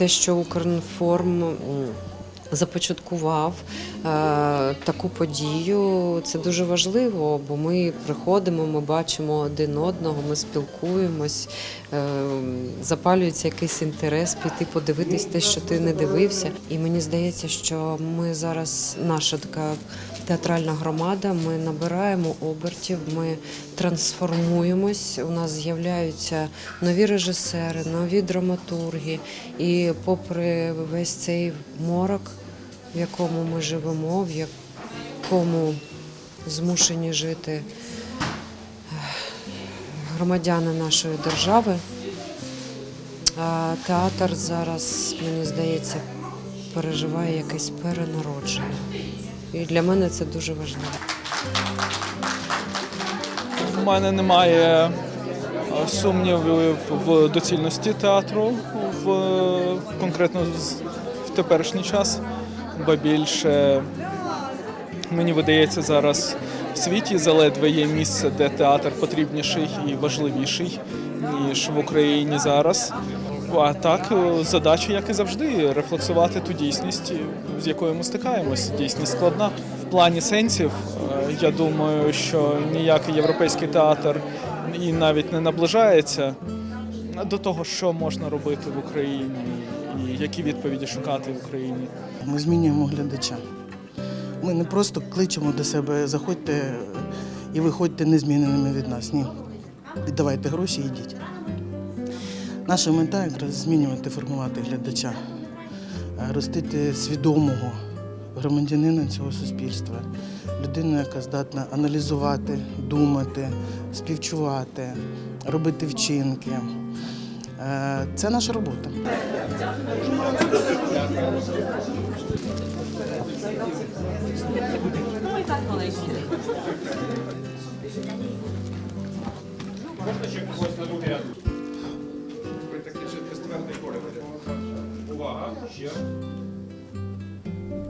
те, що Укрінформ започаткував е, таку подію, це дуже важливо, бо ми приходимо, ми бачимо один одного, ми спілкуємось, е, запалюється якийсь інтерес піти подивитись те, що ти не дивився. І мені здається, що ми зараз наша така театральна громада. Ми набираємо обертів, ми трансформуємось. У нас з'являються нові режисери, нові драматурги. І попри весь цей морок, в якому ми живемо, в якому змушені жити е, громадяни нашої держави, а театр зараз, мені здається, переживає якесь перенародження. І для мене це дуже важливо. У мене немає е, сумнівів в доцільності театру в е, конкретно в теперішній час, бо більше мені видається зараз в світі заледве є місце, де театр потрібніший і важливіший, ніж в Україні зараз. А так, е, задача, як і завжди, рефлексувати ту дійсність, з якою ми стикаємось. Дійсність складна. В плані сенсів, е, я думаю, що ніякий європейський театр і навіть не наближається до того, що можна робити в Україні, і які відповіді шукати в Україні. Ми змінюємо глядача. Ми не просто кличемо до себе, заходьте і виходьте незміненими від нас. Ні. Віддавайте гроші і йдіть. Наша мета якраз змінювати, формувати глядача, е, ростити свідомого громадянина цього суспільства, людину, яка здатна аналізувати, думати, співчувати, робити вчинки. Е, Це наша робота. При такий же ствердний колір. Увага, ще.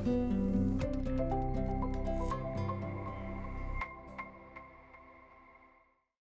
thank you